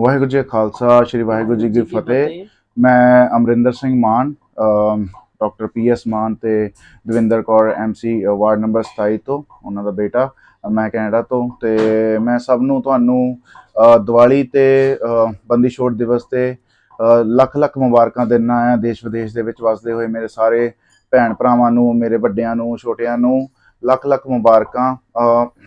ਵਾਹਿਗੁਰੂ ਜੀ ਖਾਲਸਾ ਸ੍ਰੀ ਵਾਹਿਗੁਰੂ ਜੀ ਕੀ ਫਤਿਹ। ਮੈਂ ਅਮਰਿੰਦਰ ਸਿੰਘ ਮਾਨ ਡਾਕਟਰ ਪੀਐਸ ਮਾਨ ਤੇ Davinder Kaur MC ward number 27 ਤੋਂ ਉਹਨਾਂ ਦਾ ਬੇਟਾ ਮੈਂ ਕੈਨੇਡਾ ਤੋਂ ਤੇ ਮੈਂ ਸਭ ਨੂੰ ਤੁਹਾਨੂੰ ਦੀਵਾਲੀ ਤੇ ਬੰਦੀ ਛੋੜ ਦਿਵਸ ਤੇ ਲੱਖ ਲੱਖ ਮੁਬਾਰਕਾਂ ਦਿੰਦਾ ਆ ਦੇਸ਼ ਵਿਦੇਸ਼ ਦੇ ਵਿੱਚ ਵਸਦੇ ਹੋਏ ਮੇਰੇ ਸਾਰੇ ਭੈਣ ਭਰਾਵਾਂ ਨੂੰ ਮੇਰੇ ਵੱਡਿਆਂ ਨੂੰ ਛੋਟਿਆਂ ਨੂੰ ਲੱਖ ਲੱਖ ਮੁਬਾਰਕਾਂ।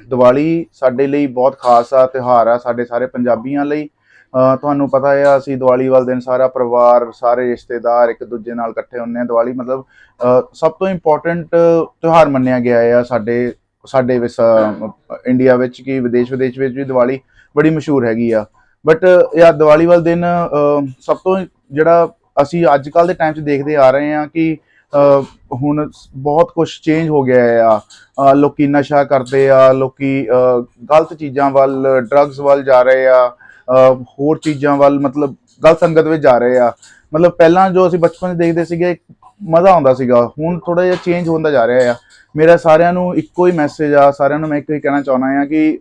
ਦੀਵਾਲੀ ਸਾਡੇ ਲਈ ਬਹੁਤ ਖਾਸ ਆ ਤਿਉਹਾਰ ਆ ਸਾਡੇ ਸਾਰੇ ਪੰਜਾਬੀਆਂ ਲਈ ਤੁਹਾਨੂੰ ਪਤਾ ਹੈ ਅਸੀਂ ਦੀਵਾਲੀ ਵਾਲੇ ਦਿਨ ਸਾਰਾ ਪਰਿਵਾਰ, ਸਾਰੇ ਰਿਸ਼ਤੇਦਾਰ ਇੱਕ ਦੂਜੇ ਨਾਲ ਇਕੱਠੇ ਹੁੰਨੇ ਆ ਦੀਵਾਲੀ ਮਤਲਬ ਸਭ ਤੋਂ ਇੰਪੋਰਟੈਂਟ ਤਿਉਹਾਰ ਮੰਨਿਆ ਗਿਆ ਹੈ ਆ ਸਾਡੇ ਸਾਡੇ ਵਿਸ ਇੰਡੀਆ ਵਿੱਚ ਕੀ ਵਿਦੇਸ਼ ਵਿਦੇਸ਼ ਵਿੱਚ ਵੀ ਦੀਵਾਲੀ ਬੜੀ ਮਸ਼ਹੂਰ ਹੈਗੀ ਆ। ਬਟ ਯਾਰ ਦੀਵਾਲੀ ਵਾਲੇ ਦਿਨ ਸਭ ਤੋਂ ਜਿਹੜਾ ਅਸੀਂ ਅੱਜ ਕੱਲ ਦੇ ਟਾਈਮ 'ਚ ਦੇਖਦੇ ਆ ਰਹੇ ਹਾਂ ਕਿ ਹੁਣ ਬਹੁਤ ਕੁਝ ਚੇਂਜ ਹੋ ਗਿਆ ਆ। ਅਹ ਲੋਕੀ ਨਸ਼ਾ ਕਰਦੇ ਆ, ਲੋਕੀ ਗਲਤ ਚੀਜ਼ਾਂ ਵੱਲ ਡਰੱਗਸ ਵੱਲ ਜਾ ਰਹੇ ਆ। ਹੋਰ ਚੀਜ਼ਾਂ ਵੱਲ ਮਤਲਬ ਗਲਤ ਸੰਗਤ ਵਿੱਚ ਜਾ ਰਹੇ ਆ। ਮਤਲਬ ਪਹਿਲਾਂ ਜੋ ਅਸੀਂ ਬਚਪਨ 'ਚ ਦੇਖਦੇ ਸੀਗੇ ਮਜ਼ਾ ਆਉਂਦਾ ਸੀਗਾ। ਹੁਣ ਥੋੜਾ ਜਿਹਾ ਚੇਂਜ ਹੁੰਦਾ ਜਾ ਰਿਹਾ ਆ। ਮੇਰਾ ਸਾਰਿਆਂ ਨੂੰ ਇੱਕੋ ਹੀ ਮੈਸੇਜ ਆ। ਸਾਰਿਆਂ ਨੂੰ ਮੈਂ ਇੱਕੋ ਹੀ ਕਹਿਣਾ ਚਾਹੁੰਦਾ ਆ ਕਿ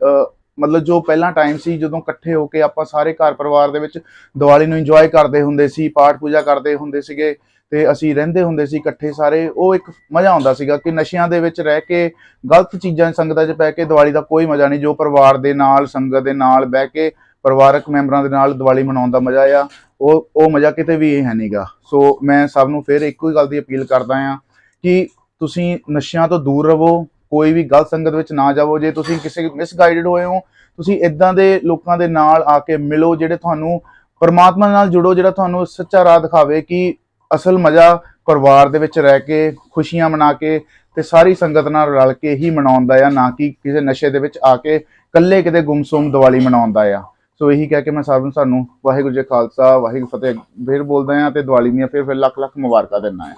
ਮਤਲਬ ਜੋ ਪਹਿਲਾਂ ਟਾਈਮ ਸੀ, ਜਦੋਂ ਇਕੱਠੇ ਹੋ ਕੇ ਆਪਾਂ ਸਾਰੇ ਘਰ ਪਰਿਵਾਰ ਦੇ ਵਿੱਚ ਦੀਵਾਲੀ ਨੂੰ ਇੰਜੋਏ ਕਰਦੇ ਹੁੰਦੇ ਸੀ, ਪਾਠ ਪੂਜਾ ਕਰਦੇ ਹੁੰਦੇ ਸੀਗੇ ਤੇ ਅਸੀਂ ਰਹਿੰਦੇ ਹੁੰਦੇ ਸੀ ਇਕੱਠੇ ਸਾਰੇ, ਉਹ ਇੱਕ ਮਜ਼ਾ ਆਉਂਦਾ ਸੀਗਾ ਕਿ ਨਸ਼ਿਆਂ ਦੇ ਵਿੱਚ ਰਹਿ ਕੇ, ਗਲਤ ਚੀਜ਼ਾਂ ਸੰਗਤਾਂ 'ਚ ਪੈ ਕੇ ਦੀਵਾਲੀ ਦਾ ਕੋਈ ਮਜ਼ਾ ਨਹੀਂ। ਜੋ ਪਰਿਵਾਰ ਦੇ ਨਾਲ, ਸੰਗਤ ਦੇ ਨਾਲ ਬਹਿ ਕੇ ਪਰਿਵਾਰਕ ਮੈਂਬਰਾਂ ਦੇ ਨਾਲ ਦੀਵਾਲੀ ਮਨਾਉਣ ਦਾ ਮਜ਼ਾ ਆ। ਉਹ ਉਹ ਮਜ਼ਾ ਕਿਤੇ ਵੀ ਇਹ ਹੈ ਨਹੀਂਗਾ ਸੋ ਮੈਂ ਸਭ ਨੂੰ ਫਿਰ ਇੱਕੋ ਹੀ ਗੱਲ ਦੀ ਅਪੀਲ ਕਰਦਾ ਆ ਕਿ ਤੁਸੀਂ ਨਸ਼ਿਆਂ ਤੋਂ ਦੂਰ ਰਹੋ, ਕੋਈ ਵੀ ਗਲਤ ਸੰਗਤ ਵਿੱਚ ਨਾ ਜਾਵੋ। ਜੇ ਤੁਸੀਂ ਕਿਸੇ ਮਿਸਗਾਈਡਡ ਹੋਏ ਹੋ, ਤੁਸੀਂ ਇਦਾਂ ਦੇ ਲੋਕਾਂ ਦੇ ਨਾਲ ਆ ਕੇ ਮਿਲੋ ਜਿਹੜੇ ਤੁਹਾਨੂੰ ਪਰਮਾਤਮਾ ਨਾਲ ਜੁੜੋ, ਜਿਹੜਾ ਤੁਹਾਨੂੰ ਸੱਚਾ ਰਾਹ ਦਿਖਾਵੇ ਕਿ ਅਸਲ ਮਜ਼ਾ ਪਰਿਵਾਰ ਦੇ ਵਿੱਚ ਰਹਿ ਕੇ, ਖੁਸ਼ੀਆਂ ਮਨਾ ਕੇ ਤੇ ਸਾਰੀ ਸੰਗਤ ਨਾਲ ਰਲ ਕੇ ਹੀ ਮਨਾਉਂਦਾ ਆ, ਨਾ ਕਿ ਕਿਸੇ ਨਸ਼ੇ ਦੇ ਵਿੱਚ ਆ ਕੇ ਇਕੱਲੇ ਕਿਤੇ ਗੁੰਮਸੁਮ ਦੀਵਾਲੀ ਮਨਾਉਂਦਾ ਆ। ਸੋ ਇਹੀ ਕਹਿ ਕੇ ਮੈਂ ਸਭ ਨੂੰ ਸਾਨੂੰ ਵਾਹਿਗੁਰੂ ਜੀ ਖਾਲਸਾ, ਵਾਹਿਗੁਰੂ ਫਤਿਹ। ਫਿਰ ਬੋਲਦਾ ਆ ਤੇ ਦੀਵਾਲੀ ਦੀਆਂ ਫਿਰ ਫਿਰ ਲੱਖ ਲੱਖ ਮੁਬਾਰਕਾਂ ਦਿੰਦਾ ਆ